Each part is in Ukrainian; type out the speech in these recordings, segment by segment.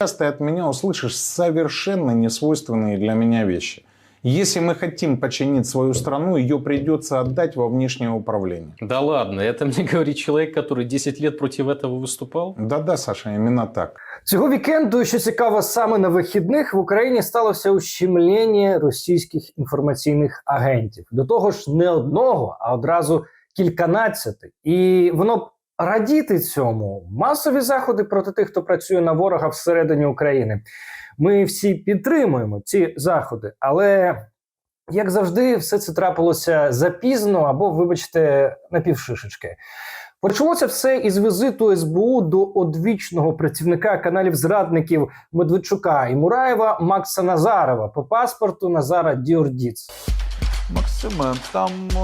Сейчас ты от меня услышишь совершенно несвойственные для меня вещи. Если мы хотим починить свою страну, ее придется отдать во внешнее управление. Да ладно, это мне говорит человек, который 10 лет против этого выступал? Да-да, Саша, именно так. Цього вікенду, що цікаво, саме на вихідних в Україні сталося ущемлення російських інформаційних агентів. До того ж, не одного, а одразу кільканадцяти. І воно радіти цьому масові заходи проти тих, хто працює на ворога всередині України. Ми всі підтримуємо ці заходи, але як завжди, все це трапилося запізно або, вибачте, напівшишечки. Почалося все із візиту СБУ до одвічного працівника каналів зрадників Медведчука і Мураєва Макса Назарова по паспорту Назара Діордіц. Максиме, там е,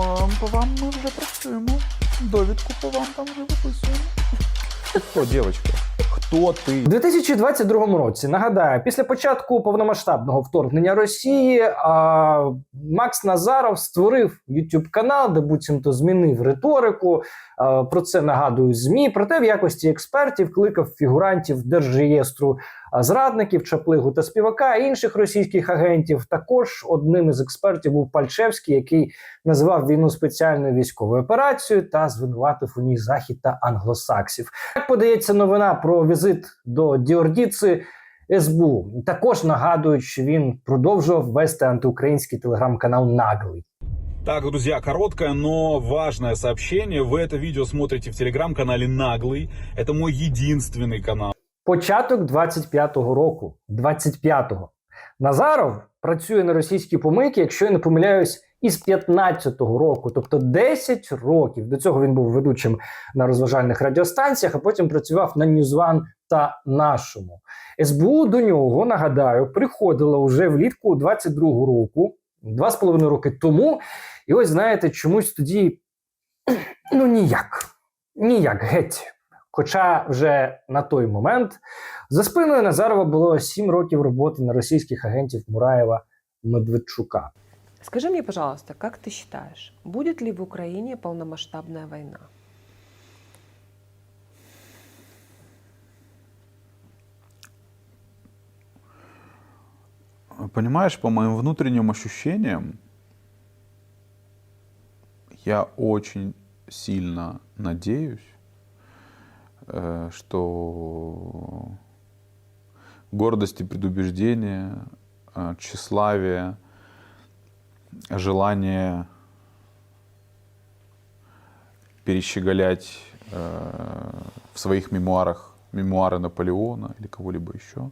по вам ми вже працюємо. Довідку по вам там вже виписуємо. Хто, дівчинка? Хто ти? У 2022 році нагадаю, після початку повномасштабного вторгнення Росії а, Макс Назаров створив youtube канал, де буцімто змінив риторику. А, про це нагадують змі. Проте в якості експертів кликав фігурантів держреєстру зрадників, Чаплигу та співака, а інших російських агентів. Також одним із експертів був Пальчевський, який називав війну спеціальною військовою операцією та звинуватив у ній захід та англосаксів. Як подається новина про візит до Діордіци СБУ. Також нагадують, що він продовжував вести антиукраїнський телеграм-канал Наглий. Так, друзья, короткое, но важное сообщение. Вы это видео смотрите в телеграм-канале Наглый. Это мой единственный канал. Початок 25-го року. 25-го. Назаров працює на російській помийки, якщо я не помиляюсь, із 15-го року, тобто 10 років. До цього він був ведучим на розважальних радіостанціях, а потім працював на Ньюзван та нашому. СБУ до нього, нагадаю, приходила уже влітку 22-го року, два з половиною роки тому. І ось знаєте, чомусь тоді ну ніяк, ніяк геть. Хоча вже на той момент за спиною Назарова було 7 років роботи на російських агентів Мураєва Медведчука. Скажи мне, пожалуйста, как ты считаешь, будет ли в Украине полномасштабная война? Понимаешь, по моим внутренним ощущениям, я очень сильно надеюсь, что гордость и предубеждение, э, тщеславие, желание перещеголять э, в своих мемуарах мемуары Наполеона или кого-либо еще,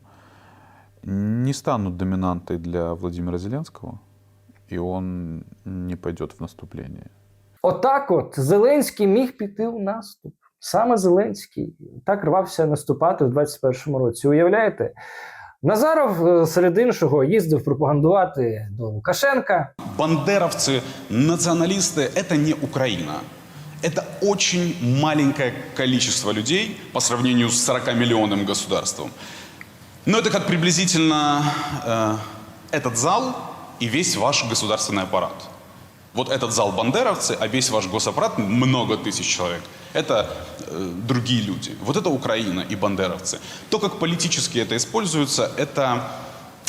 не станут доминантой для Владимира Зеленского, и он не пойдет в наступление. Отак, от Зеленський міг піти у наступ. Саме Зеленський так рвався наступати в 21-му році. Уявляєте? Назаров, е, серед іншого, їздив пропагандувати до Лукашенка. Бандеровцы, националисты – это не Украина. Это очень маленькое количество людей по сравнению с 40-миллионным государством. Но это как приблизительно э, этот зал и весь ваш государственный аппарат. Вот этот зал бандеровцы, а весь ваш госаппарат, много тысяч человек, это э, другие люди. Вот это Украина и бандеровцы. То, как политически это используется, это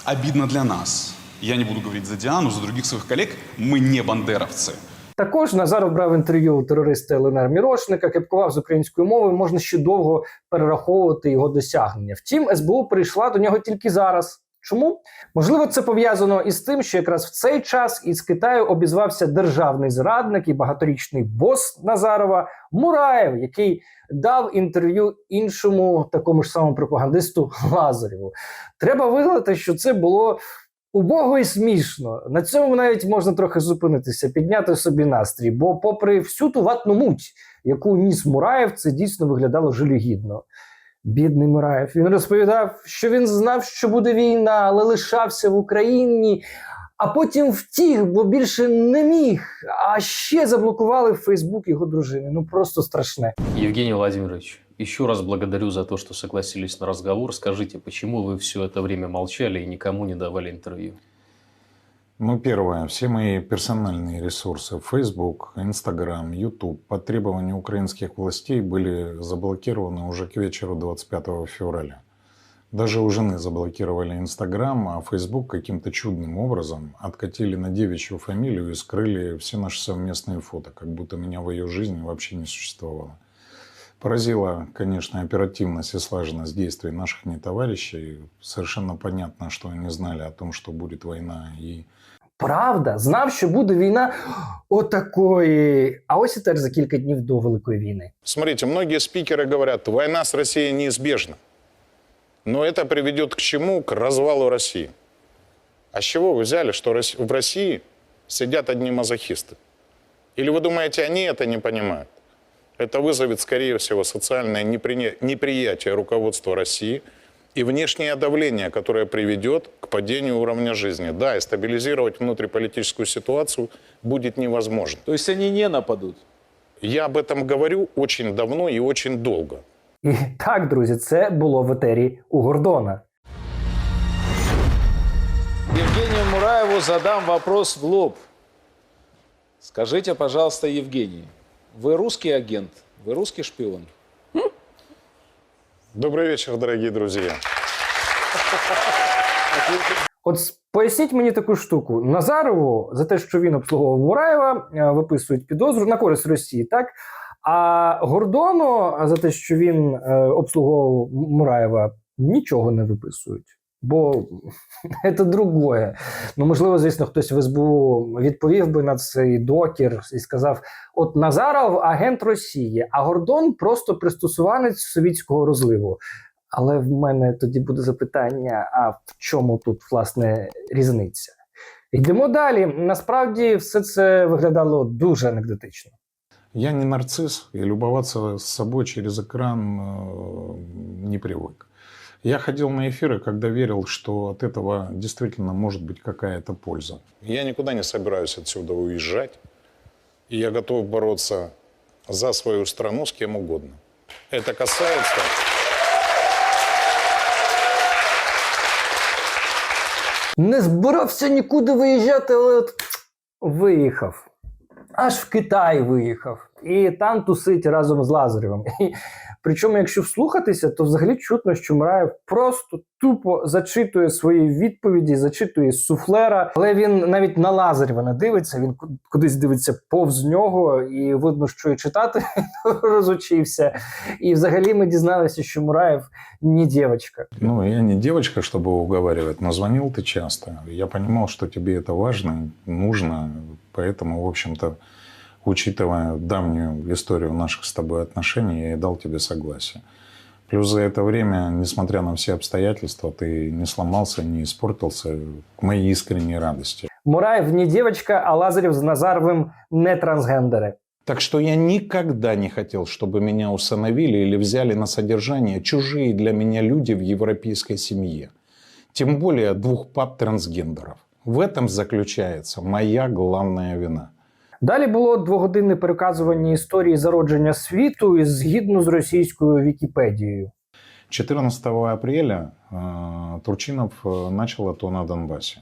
обидно для нас. Я не буду говорить за Диану, за других своих коллег. Мы не бандеровцы. Також Назаров брав інтерв'ю у терориста ЛНР Мірошника, кепкував з українською мовою. Можна ще довго перераховувати його досягнення. Втім, СБУ прийшла до нього тільки зараз. Чому? Можливо, це пов'язано із тим, що якраз в цей час із Китаю обізвався державний зрадник і багаторічний бос Назарова Мураєв, який дав інтерв'ю іншому такому ж самому пропагандисту Лазарєву. Треба визнати, що це було убого і смішно. На цьому навіть можна трохи зупинитися, підняти собі настрій. Бо, попри всю ту ватну муть, яку ніс Мураєв, це дійсно виглядало жалюгідно. Бідний Мураєв. Він розповідав, що він знав, що буде війна, але лишався в Україні, а потім втік, бо більше не міг. А ще заблокували Фейсбук його дружини. Ну просто страшне. Евгений Владимирович, еще раз благодарю за то, что согласились на разговор. Скажите, почему вы все это время молчали и никому не давали интервью? Ну, первое. Все мои персональные ресурсы Facebook, Instagram, YouTube по требованию украинских властей были заблокированы уже к вечеру 25 февраля. Даже у жены заблокировали Инстаграм, а Фейсбук каким-то чудным образом откатили на девичью фамилию и скрыли все наши совместные фото, как будто меня в ее жизни вообще не существовало. Поразила, конечно, оперативность и слаженность действий наших нетоварищей. Совершенно понятно, что они знали о том, что будет война. И Правда, знав, що буде війна отакої. А ось і теж за кілька днів до Великої війни. Смотрите, многие спикеры говорят, война с Россией неизбежна. Но это приведет к чему? К развалу России. А с чего вы взяли, что Рос- в России сидят одни мазохисты? Или вы думаете, они это не понимают? Это вызовет, скорее всего, социальное неприня- неприятие руководства России и внешнее давление, которое приведет к падению уровня жизни. Да, и стабилизировать внутриполитическую ситуацию будет невозможно. То есть они не нападут? Я об этом говорю очень давно и очень долго. І так, друзі, це було в етері у Гордона. Евгению Мураеву задам вопрос в лоб. Скажите, пожалуйста, Евгений, вы русский агент? Вы русский шпион? Добрый вечер, дорогие друзья. От поясніть мені таку штуку. Назарову за те, що він обслуговував Мураєва, е, виписують підозру на користь Росії, так? А Гордону за те, що він е, обслуговував Мураєва, нічого не виписують. Бо це другое. Ну, можливо, звісно, хтось в СБУ відповів би на цей докір і сказав: от Назаров агент Росії, а Гордон просто пристосуванець совітського розливу. Але в мене тоді буде запитання: а в чому тут власне різниця? Йдемо далі. Насправді все це виглядало дуже анекдотично. Я не нарцисс, и любоваться с собой через экран э, не привык. Я ходил на эфиры, когда верил, что от этого действительно может быть какая-то польза. Я никуда не собираюсь отсюда уезжать, и я готов бороться за свою страну с кем угодно. Это касается... Не збирався нікуди виїжджати, але от виїхав. Аж в Китай виїхав. І там тусить разом з Лазаревим. І, причому, якщо вслухатися, то взагалі чутно, що Мураєв просто тупо зачитує свої відповіді, зачитує з суфлера, але він навіть на Лазарєва не дивиться, він ку- кудись дивиться повз нього, і видно, що і читати розучився. І взагалі ми дізналися, що Мураєв не дівчинка. Ну, я не девочка, чтобы уговаривать, но звонил ты часто. Я понимал, что тебе это важно, нужно, поэтому, в общем-то, учитывая давнюю историю наших с тобой отношений, я и дал тебе согласие. Плюс за это время, несмотря на все обстоятельства, ты не сломался, не испортился к моей искренней радости. Мураєв не дівчинка, а Лазарєв з Назаровим не трансгендери. Так что я никогда не хотел, чтобы меня усыновили или взяли на содержание чужие для меня люди в европейской семье. Тем более двух пап трансгендеров. В этом заключается моя главная вина. Далі було двогодинне переказування історії зародження світу і згідно з російською Вікіпедією. 14 апреля э, Турчинов э, начал АТО на Донбассе.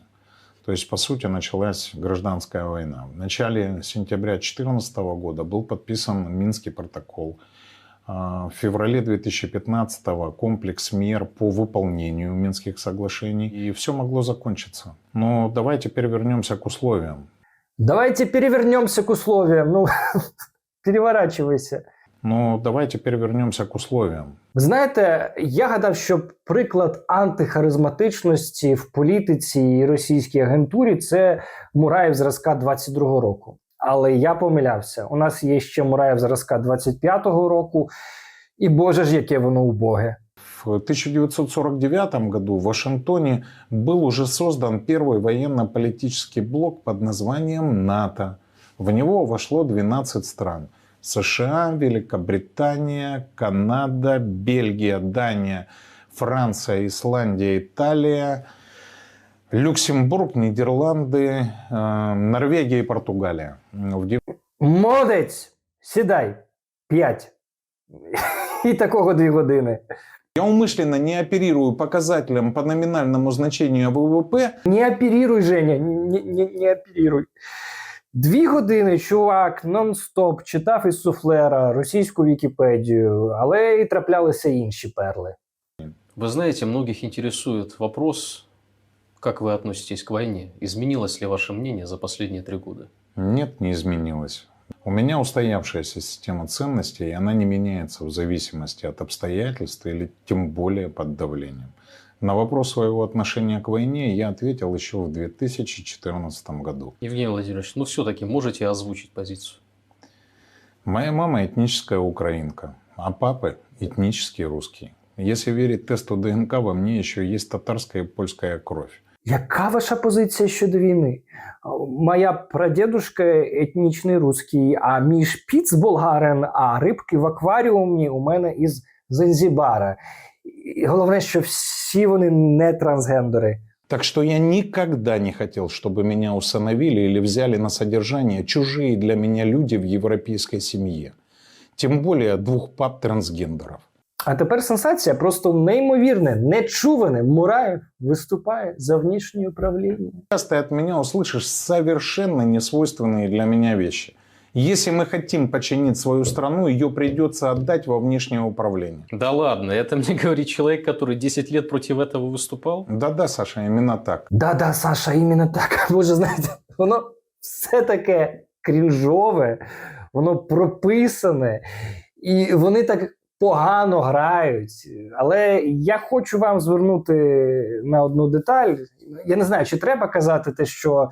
То есть, по сути, началась гражданская война. В начале сентября 2014 года был подписан Минский протокол. А, В феврале 2015 комплекс мер по выполнению Минских соглашений. И все могло закончиться. Но давай теперь вернемся к условиям. Давайте перевернемося к условиям. Ну, переворачивайся. Но давай теперь вернемся к условиям. Знаєте, я гадав, що приклад антихаризматичності в політиці і російській агентурі це Мураєв зразка 22-го року. Але я помилявся. У нас є ще Мураєв зразка 25-го року, і Боже ж, яке воно убоге. В 1949 году в Вашингтоне был уже создан первый военно-политический блок под названием НАТО. В него вошло 12 стран. США, Великобритания, Канада, Бельгия, Дания, Франция, Исландия, Италия, Люксембург, Нидерланды, э, Норвегия и Португалия. В дев- Молодець! Сідай! П'ять. І такого дві години. Я умышленно не оперирую показателем по номинальному значению ВВП, Не оперируй, Женя, не, не, не оперируй. Дві години чувак нон-стоп читав із суфлера російську Вікіпедію, але і траплялися інші перли. Вы знаете, многих интересует вопрос, как вы относитесь к войне. Изменилось ли ваше мнение за последние три года? Нет, не изменилось. У меня устоявшаяся система ценностей, и она не меняется в зависимости от обстоятельств или тем более под давлением. На вопрос своего отношения к войне я ответил еще в 2014 году. Евгений Владимирович, ну все-таки можете озвучить позицию? Моя мама этническая украинка, а папа этнический русский. Если верить тесту ДНК, во мне еще есть татарская и польская кровь. Яка ваша позиція щодо війни? Моя прадедушка етнічний русський, а мій шпіц болгарин, а рибки в акваріумі у мене із Занзібара. І головне, що всі вони не трансгендери. Так что я никогда не хотел, чтобы меня усыновили или взяли на содержание чужие для меня люди в европейской семье. Тем более двух пап трансгендеров. А тепер сенсація просто неймовірне, нечуване. Мураєв виступає за внішнє управління. Сейчас ты от меня услышишь совершенно несвойственные для меня вещи. Если мы хотим починить свою страну, ее придется отдать во внешнее управление. Да ладно, это мне говорит человек, который 10 лет против этого выступал? Да-да, Саша, именно так. Да-да, Саша, іменно так. Боже, знаєте, воно все таке крінжове, воно прописане, і вони так погано грають. Але я хочу вам звернути на одну деталь. Я не знаю, чи треба казати те, що.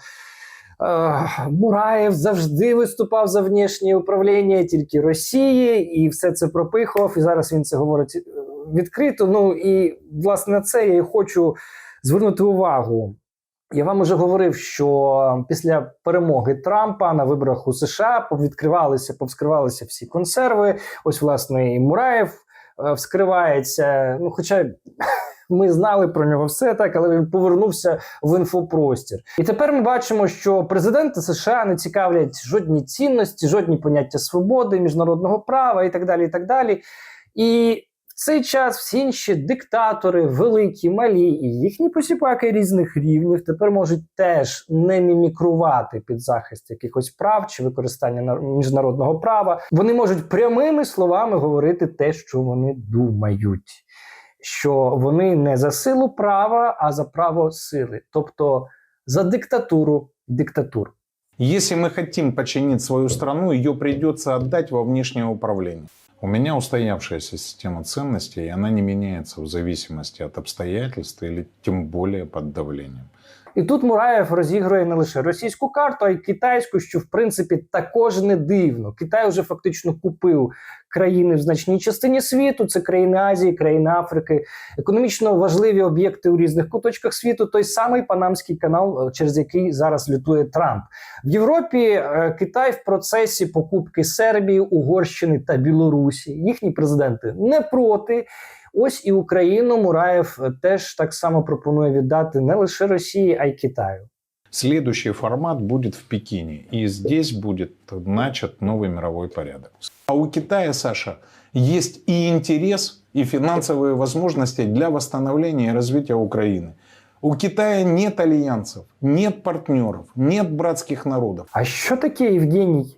е, Мураєв завжди виступав за внішнє управління тільки Росії, і все це пропихував. І зараз він це говорить е, відкрито. Ну і власне на це я і хочу звернути увагу. Я вам уже говорив, що після перемоги Трампа на виборах у США відкривалися, повскривалися всі консерви. Ось, власне, і Мураєв е, вскривається. Ну, хоча ми знали про нього все так, але він повернувся в інфопростір. І тепер ми бачимо, що президенти США не цікавлять жодні цінності, жодні поняття свободи, міжнародного права і так далі. І так далі. І в цей час всі інші диктатори, великі, малі і їхні посіпаки різних рівнів тепер можуть теж не мімікрувати під захист якихось прав чи використання міжнародного права. Вони можуть прямими словами говорити те, що вони думають, що вони не за силу права, а за право сили, тобто за диктатуру диктатур. Если мы хотим починить свою страну, ее придется отдать во внешнее управление. У меня устоявшаяся система ценностей, и она не меняется в зависимости от обстоятельств или тем более под давлением. І тут Мураєв розігрує не лише російську карту, а й китайську, що в принципі також не дивно. Китай вже фактично купив країни в значній частині світу. Це країни Азії, країни Африки, економічно важливі об'єкти у різних куточках світу. Той самий Панамський канал, е, через який зараз лютує Трамп. В Європі е, Китай в процесі покупки Сербії, Угорщини та Білорусі. Їхні президенти не проти. Ось і Україну Мураєв е, теж так само пропонує віддати не лише Росії, а й Китаю. Следующий формат будет в Пекине, и здесь будет начат новый мировой порядок. А у Китая, Саша, есть и интерес, и финансовые возможности для восстановления и развития Украины. У Китая нет альянсов, нет партнеров, нет братских народов. А що таке, Євгеній?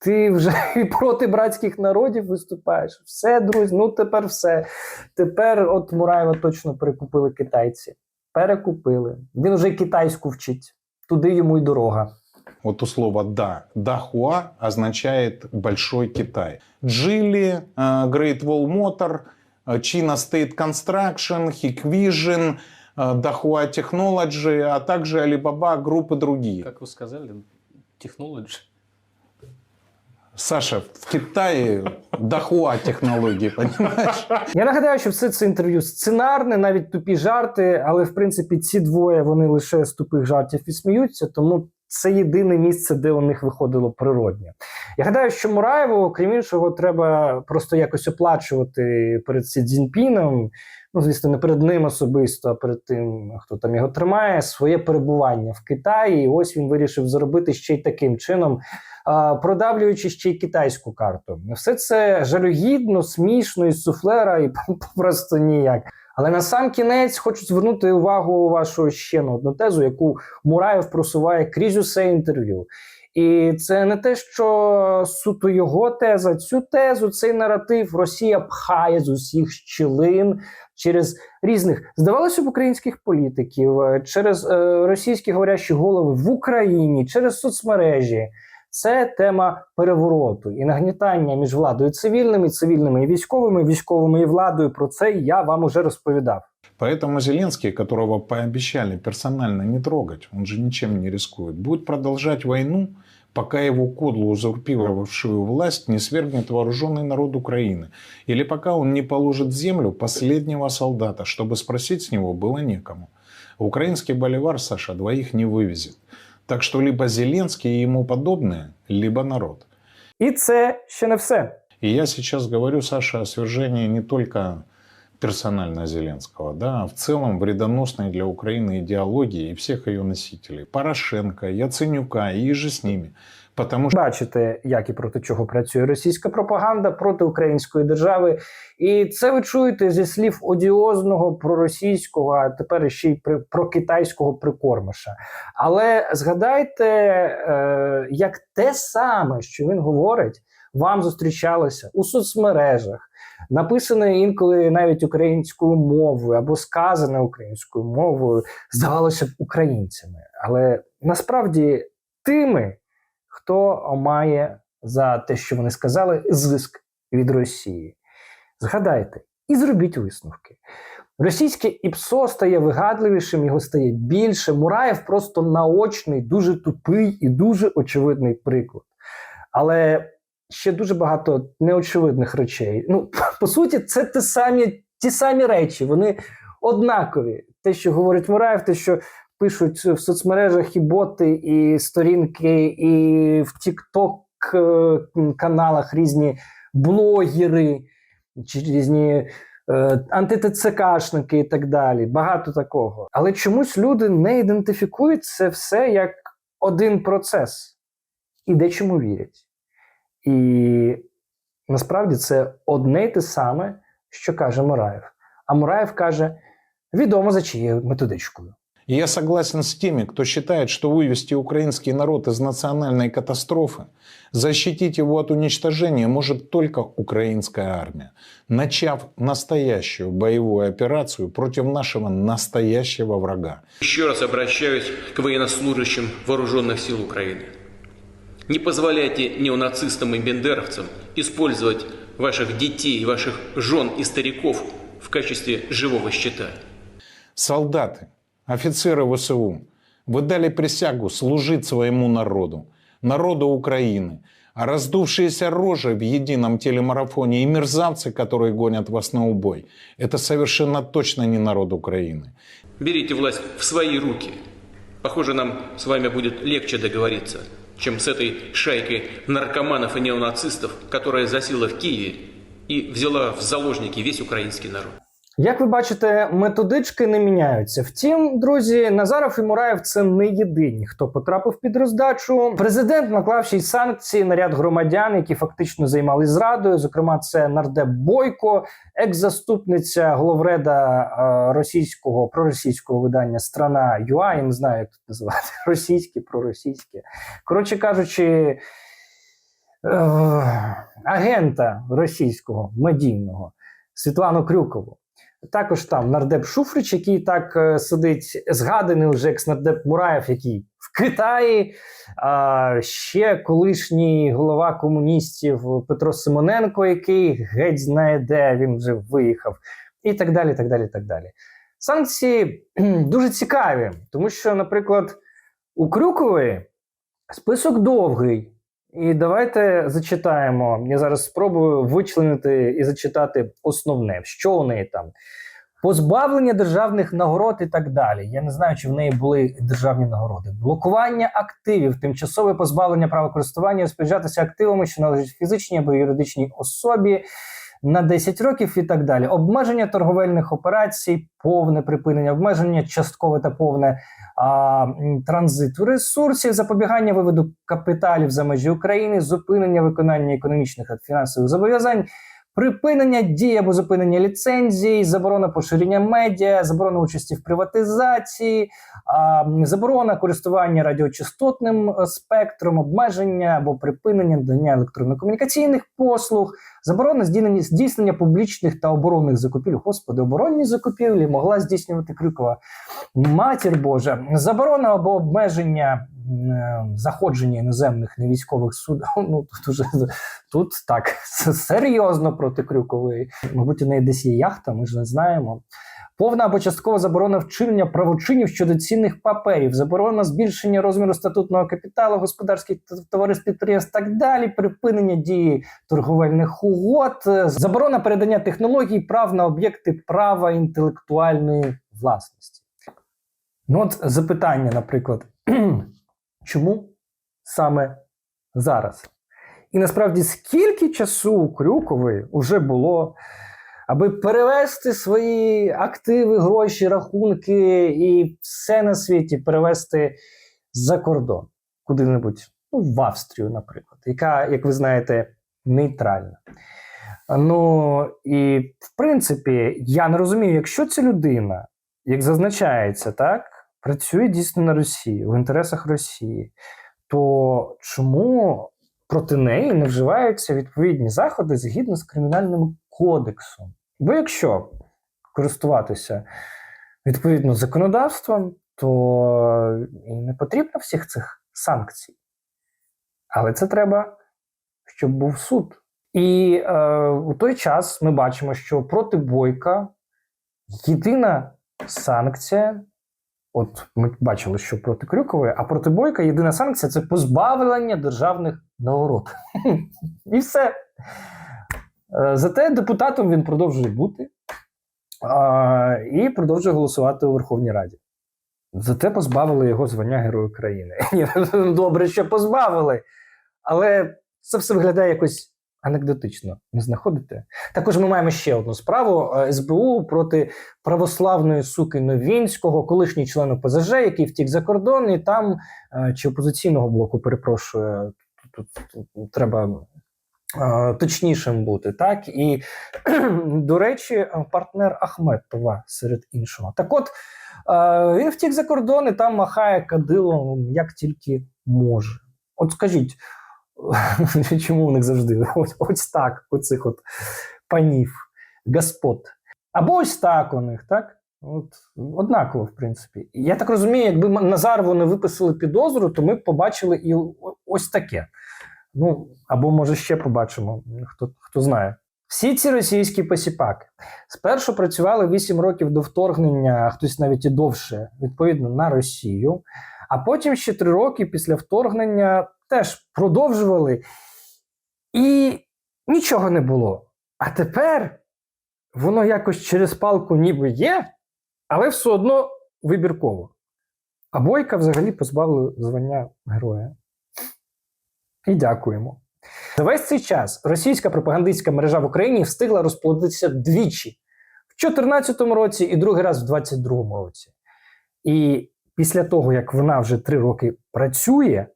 Ти вже і проти братських народів виступаєш. Все, друзі, ну тепер все. Тепер от Мураєва точно перекупили китайці. Перекупили. Він вже й китайську вчить. Туди йому й дорога. Вот у слова «да». «Дахуа» означает «большой Китай». Geely, э, Great Wall Motor, э, China State Construction, Hikvision, э, Dahua Technology, а также Alibaba Group и другие. Как вы сказали, технологии. Саша, в Китае Dahua технологии, понимаешь? Я нагадаю, що все це інтерв'ю сценарне, навіть тупі жарти, але в принципі ці двоє вони лише з тупих жартів і сміються, тому це єдине місце, де у них виходило природньо. Я гадаю, що Мураєву, крім іншого, треба просто якось оплачувати перед Сі Цзіньпіном, ну звісно, не перед ним особисто, а перед тим, хто там його тримає, своє перебування в Китаї. І ось він вирішив зробити ще й таким чином. Продавлюючи ще й китайську карту, все це жалюгідно, смішно із суфлера і просто ніяк. Але на сам кінець хочу звернути увагу вашу ще на одну тезу, яку Мураєв просуває крізь усе інтерв'ю. І це не те, що суто його теза, цю тезу, цей наратив Росія пхає з усіх щілин через різних, здавалося б, українських політиків, е, через е, російські говорящі голови в Україні, через соцмережі. Це тема перевороту і нагнітання між владою цивільними, цивільними і військовими, військовими і владою. Про це я вам уже розповідав. Поэтому Зеленский, которого пообещали персонально не трогать, он же ничем не рискует, будет продолжать войну, пока его кодлу, узурпировавшую власть, не свергнет вооруженный народ Украины. Или пока он не положит в землю последнего солдата, чтобы спросить с него было некому. Украинский боливар, Саша, двоих не вывезет. Так что либо Зеленский и ему подобные, либо народ. І це ще не все. И я сейчас говорю, Саша, о свержении не только персонально Зеленского, да, а в целом вредоносной для Украины идеологии и всех ее носителей. Порошенко, Яценюка и же с ними. Потому что Бачите, як і проти чого працює російська пропаганда проти української держави. І це ви чуєте зі слів одіозного проросійського, а тепер ще й прокитайського прикормиша. Але згадайте, е, як те саме, що він говорить, вам зустрічалося у соцмережах, написане інколи навіть українською мовою або сказане українською мовою, здавалося б, українцями. Але насправді тими, хто має за те, що вони сказали, зиск від Росії. Згадайте і зробіть висновки. Російське ІПСО стає вигадливішим, його стає більше. Мураєв просто наочний, дуже тупий і дуже очевидний приклад. Але ще дуже багато неочевидних речей. Ну, по суті, це те самі, ті самі речі, вони однакові. Те, що говорить Мураєв, те, що пишуть в соцмережах і боти, і сторінки, і в Тікток е, каналах різні блогери, чи різні е, антитЦКшники і так далі. Багато такого. Але чомусь люди не ідентифікують це все як один процес і дечому вірять. І насправді це одне й те саме, що каже Мураєв. А Мураєв каже: відомо за чиєю методичкою. И я согласен с теми, кто считает, что вывести украинский народ из национальной катастрофы, защитить его от уничтожения может только украинская армия, начав настоящую боевую операцию против нашего настоящего врага. Еще раз обращаюсь к военнослужащим вооруженных сил Украины. Не позволяйте неонацистам и бендеровцам использовать ваших детей, ваших жен и стариков в качестве живого щита. Солдаты, офицеры ВСУ, вы дали присягу служить своему народу, народу Украины. А раздувшиеся рожи в едином телемарафоне и мерзавцы, которые гонят вас на убой, это совершенно точно не народ Украины. Берите власть в свои руки. Похоже, нам с вами будет легче договориться, чем с этой шайкой наркоманов и неонацистов, которая засела в Киеве и взяла в заложники весь украинский народ. Як ви бачите, методички не міняються. Втім, друзі, Назаров і Мураєв це не єдині, хто потрапив під роздачу. Президент наклав ще й санкції на ряд громадян, які фактично займалися зрадою. Зокрема, це нардеп Бойко, екс-заступниця головреда е, російського проросійського видання Страна ЮА. Я не знаю, як тут називати російське, проросійське. Коротше кажучи. е, Агента російського медійного Світлану Крюкову. Також там нардеп Шуфрич, який так е, сидить, згаданий вже екс-нардеп Мураєв, який в Китаї. А, ще колишній голова комуністів Петро Симоненко, який геть знає де він вже виїхав, і так далі. так далі, так далі. Санкції дуже цікаві, тому що, наприклад, у Крюкової список довгий. І давайте зачитаємо. Я зараз спробую вичленити і зачитати основне, що у неї там. Позбавлення державних нагород і так далі. Я не знаю, чи в неї були державні нагороди. Блокування активів, тимчасове позбавлення права користування, розпоряджатися активами, що належать фізичній або юридичній особі на 10 років і так далі. Обмеження торговельних операцій, повне припинення, обмеження часткове та повне а, транзиту ресурсів, запобігання виводу капіталів за межі України, зупинення виконання економічних та фінансових зобов'язань, припинення дії або зупинення ліцензій, заборона поширення медіа, заборона участі в приватизації, заборона користування радіочастотним е, спектром, обмеження або припинення надання електронно-комунікаційних послуг, заборона здійснення, публічних та оборонних закупівель. Господи, оборонні закупівлі могла здійснювати Крюкова. Матір Божа, заборона або обмеження заходження іноземних невійськових судів. Ну тут уже тут так серйозно проти Крюкової. Мабуть, у неї десь є яхта, ми ж не знаємо. Повна або часткова заборона вчинення правочинів щодо цінних паперів, заборона збільшення розміру статутного капіталу, господарських товариств підприємств, так далі, припинення дії торговельних угод, е, заборона передання технологій, прав на об'єкти права інтелектуальної власності. Ну, от запитання, наприклад, чому саме зараз? І насправді, скільки часу у Крюкової вже було, аби перевести свої активи, гроші, рахунки і все на світі перевести за кордон, куди-небудь, ну, в Австрію, наприклад, яка, як ви знаєте, нейтральна. Ну і в принципі, я не розумію, якщо ця людина, як зазначається, так, працює дійсно на Росії, в інтересах Росії, то чому проти неї не вживаються відповідні заходи згідно з кримінальним кодексом? Бо якщо користуватися відповідно законодавством, то і не потрібно всіх цих санкцій. Але це треба, щоб був суд. І е, у той час ми бачимо, що проти Бойка єдина санкція. От ми бачили, що проти Крюкової, а проти Бойка єдина санкція це позбавлення державних нагород. І все. Е, Зате депутатом він продовжує бути і продовжує голосувати у Верховній Раді. Зате позбавили його звання Героя України. Добре, що позбавили, але це все виглядає якось анекдотично, не знаходите? Також ми маємо ще одну справу е, СБУ проти православної суки Новінського, колишній член ОПЗЖ, який втік за кордон, і там е, чи опозиційного блоку, перепрошую, тут, тут, тут треба е, точнішим бути. Так і до речі, партнер Ахметова серед іншого. Так от він втік за кордон і там махає кадилом як тільки може. От скажіть, чому у них завжди ось, ось так, оцих от панів, господ. Або ось так у них, так? От, однаково, в принципі. Я так розумію, якби Назарову не виписали підозру, то ми б побачили і ось таке. Ну, або може ще побачимо, хто, хто знає. Всі ці російські посіпаки спершу працювали 8 років до вторгнення, хтось навіть і довше, відповідно, на Росію. А потім ще 3 роки після вторгнення теж продовжували. І нічого не було. А тепер воно якось через палку ніби є, але все одно вибірково. А Бойка взагалі позбавили звання героя. І дякуємо. За весь цей час російська пропагандистська мережа в Україні встигла розплодитися двічі: в 2014 році і другий раз в 2022 році. І після того, як вона вже три роки працює,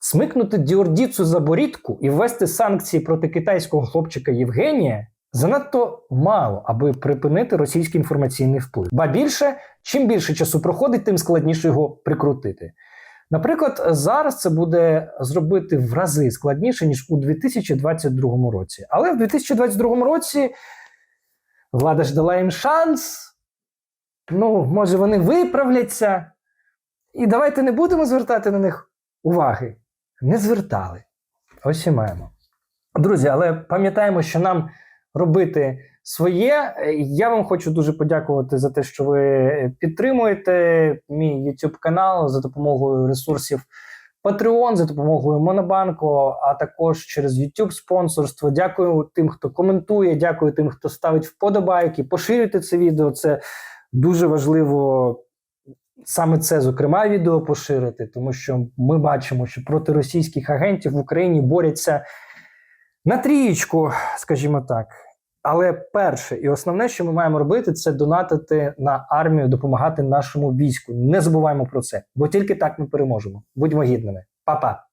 смикнути Діордіцу за борідку і ввести санкції проти китайського хлопчика Євгенія занадто мало, аби припинити російський інформаційний вплив. Ба більше, чим більше часу проходить, тим складніше його прикрутити. Наприклад, зараз це буде зробити в рази складніше, ніж у 2022 році. Але в 2022 році влада ж дала їм шанс. Ну, може, вони виправляться. І давайте не будемо звертати на них уваги. Не звертали. Ось і маємо. Друзі, але пам'ятаємо, що нам робити своє. Я вам хочу дуже подякувати за те, що ви підтримуєте мій YouTube канал за допомогою ресурсів Patreon, за допомогою Монобанку, а також через YouTube спонсорство. Дякую тим, хто коментує, дякую тим, хто ставить вподобайки. Поширюйте це відео. Це дуже важливо. Саме це, зокрема, відео поширити, тому що ми бачимо, що проти російських агентів в Україні борються на трієчку, скажімо так. Але перше і основне, що ми маємо робити, це донатити на армію, допомагати нашому війську. Не забуваємо про це, бо тільки так ми переможемо. Будьмо гідними. Па-па!